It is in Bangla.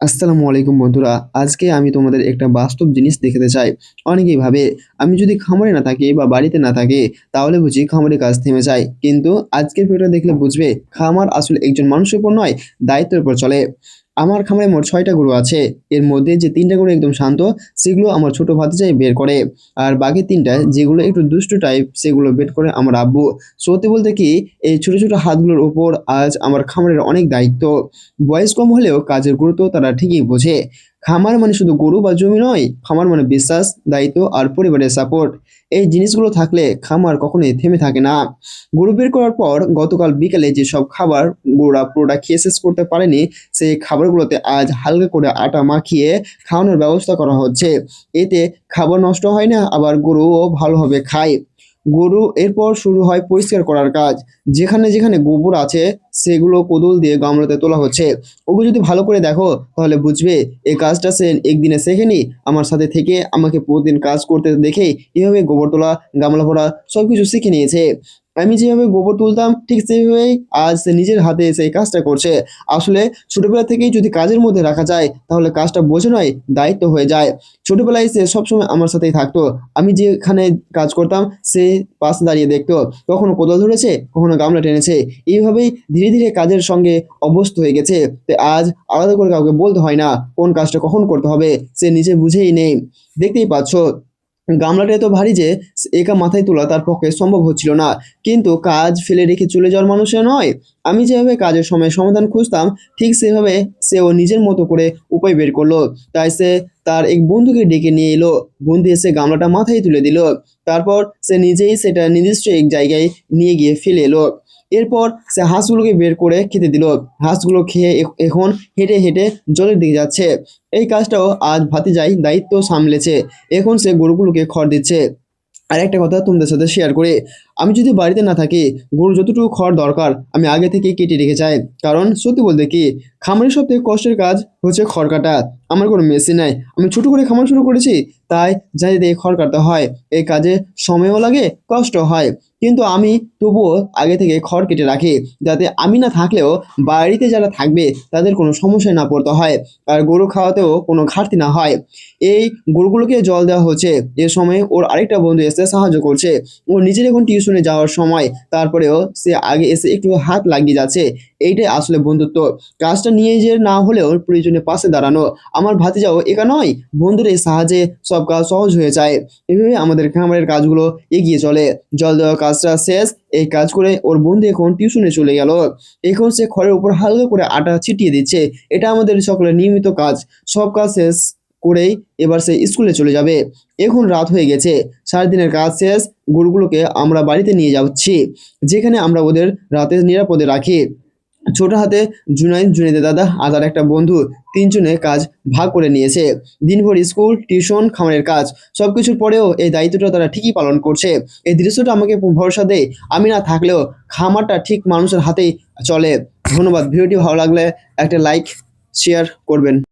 আসসালামু আলাইকুম বন্ধুরা, আজকে আমি তোমাদের একটা বাস্তব জিনিস দেখাতে চাই। অনেকেই ভাবে, আমি যদি খামারে না থাকি বা বাড়িতে না থাকি, তাহলে বুঝি খামারে কাজ থেমে যায়। কিন্তু আজকের ভিডিওটা দেখলে বুঝবে, খামার আসলে একজন মানুষের উপর নয়, দায়িত্বের উপর চলে। আমার খামারে মোট ছয়টা গরু আছে। এর মধ্যে যে তিনটা গরু একদম শান্ত, সেগুলো আমার ছোট ভাতিজাই বের করে। আর বাকি তিনটা, যেগুলো একটু দুষ্ট টাইপ সেগুলো বের করে আমার আব্বু। সত্যি বলতে কি, এই ছোট ছোট হাতগুলোর ওপর আজ আমার খামারের অনেক দায়িত্ব। বয়স কম হলেও কাজের গুরুত্ব তারা ঠিকই বোঝে। খামার মানে শুধু গরু বা জমি নয়, খামার মানে বিশ্বাস, দায়িত্ব আর পরিবারের সাপোর্ট এই জিনিসগুলো থাকলে খামার কখনোই থেমে থাকে না। গরু বের করার পর গতকাল বিকেলে যেসব খাবার গরুরা পুরোটা খেয়ে শেষ করতে পারেনি, সেই খাবারগুলোতে আজ হালকা করে আটা মাখিয়ে খাওয়ানোর ব্যবস্থা করা হচ্ছে। এতে খাবার নষ্ট হয় না, আবার গরুও ভালোভাবে খায়। গরু এরপর শুরু হয় পরিষ্কার করার কাজ। যেখানে যেখানে গোবর আছে, সেগুলো কোদল দিয়ে গামলাতে তোলা হচ্ছে। ওগুলো যদি ভালো করে দেখো, তাহলে বুঝবে এই কাজটা সে একদিনে শেখেনি। আমার সাথে থেকে আমাকে প্রতিদিন কাজ করতে দেখে এভাবে গোবর তোলা, গামলা ভরা সব কিছু শিখে নিয়েছে। আমি যেভাবে গোবর তুলতাম, ঠিক সেইভাবেই আজ সে নিজের হাতে সেই কাজটা করছে। আসলে ছোটবেলা থেকেই যদি কাজের মধ্যে রাখা যায়, তাহলে কাজটা বোঝে নয়, দায়িত্ব হয়ে যায়। ছোটবেলায় সে সবসময় আমার সাথেই থাকতো। আমি যেখানে কাজ করতাম, সে পাশে দাঁড়িয়ে দেখতো। কখনো কোদাল ধরেছে, কখনো গামলা টেনেছে। এইভাবেই ধীরে ধীরে কাজের সঙ্গে অভ্যস্ত হয়ে গেছে। তো আজ আলাদা করে কাউকে বলতে হয় না, কোন কাজটা কখন করতে হবে, সে নিজে বুঝেই নেই। দেখতেই পাচ্ছ গামলাটা এত ভারী যে একা মাথায় তোলা তার পক্ষে সম্ভব হচ্ছিল না। কিন্তু কাজ ফেলে রেখে চলে যাওয়ার মানুষে নয়। আমি যেভাবে কাজের সময় সমাধান খুঁজতাম, ঠিক সেভাবে সে ও নিজের মতো করে উপায় বের করল। তাই সে তার এক বন্ধুকে ডেকে নিয়ে এলো। বন্ধু এসে গামলাটা মাথায় তুলে দিল। তারপর সে নিজেই সেটা নির্দিষ্ট এক জায়গায় নিয়ে গিয়ে ফেলে এলো। এরপর সে হাঁসগুলোকে বের করে খেতে দিল। হাঁসগুলো খেয়ে এখন হেঁটে হেঁটে জলের দিকে যাচ্ছে। এই কাজটাও আজ ভাতিজাই দায়িত্ব সামলেছে। এখন সে গরুগুলোকে খড় দিচ্ছে। আর একটা কথা তোমাদের সাথে শেয়ার করে। আমি যদি বাড়িতে না থাকি গরু যতটুকু খড় দরকার, আমি আগে থেকে কেটে রেখে যাই। কারণ সত্যি বলতে কি, খামারের সব থেকে কষ্টের কাজ হচ্ছে খড় কাটা। আমার কোনো মেশিন নাই। আমি ছোট করে খামার শুরু করেছি, তাই যাই দিয়ে খড় কাটতে হয়। এই কাজে সময়ও লাগে কষ্ট হয়। কিন্তু আমি তবুও আগে থেকে খড় কেটে রাখি, যাতে আমি না থাকলেও বাড়িতে যারা থাকবে, তাদের কোনো সমস্যায় না পড়তে হয়, আর গরু খাওয়াতেও কোনো ঘাটতি না হয়। এই গরুগুলোকে জল দেওয়া হচ্ছে। এ সময় ওর আরেকটা বন্ধু এসে সাহায্য করছে। ও নিজের এখন টিউশনে যাওয়ার সময় তারপরেও সে আগে এসে একটু হাত লাগিয়ে যাচ্ছে। এইটাই আসলে বন্ধুত্ব। কাজটা নিয়ে যে না হলেও প্রয়োজনে পাশে দাঁড়ানো। আমার ভাতিজাও একা নয় বন্ধুর এই সাহায্যে সব কাজ সহজ হয়ে যায়। এভাবে আমাদের খামারের কাজগুলো এগিয়ে চলে। জল দেওয়ার কাজটা শেষ, এই কাজ করে ওর বন্ধু এখন টিউশনে চলে গেল। এখন সে খড়ের উপর হালকা করে আটা ছিটিয়ে দিচ্ছে। এটা আমাদের সকলের নিয়মিত কাজ। সব কাজ শেষ। করেই এবার সে স্কুলে চলে যাবে। এখন রাত হয়ে গেছে সারাদিনের কাজ শেষ, গরুগুলোকে আমরা বাড়িতে নিয়ে যাচ্ছি, যেখানে আমরা ওদের রাতে নিরাপদে রাখি। ছোট হাতে জুনাইদ, জুনাইদের দাদা আর তার একটা বন্ধু তিনজনে কাজ ভাগ করে নিয়েছে। দিনভর স্কুল, টিউশন, খামারের কাজ সব কিছুর পরেও এই দায়িত্বটা তারা ঠিকই পালন করছে। এই দৃশ্যটা আমাকে ভরসা দেয়, আমি না থাকলেও খামারটা ঠিক মানুষের হাতেই চলে। ধন্যবাদ, ভিডিওটি ভালো লাগলে একটা লাইক শেয়ার করবেন।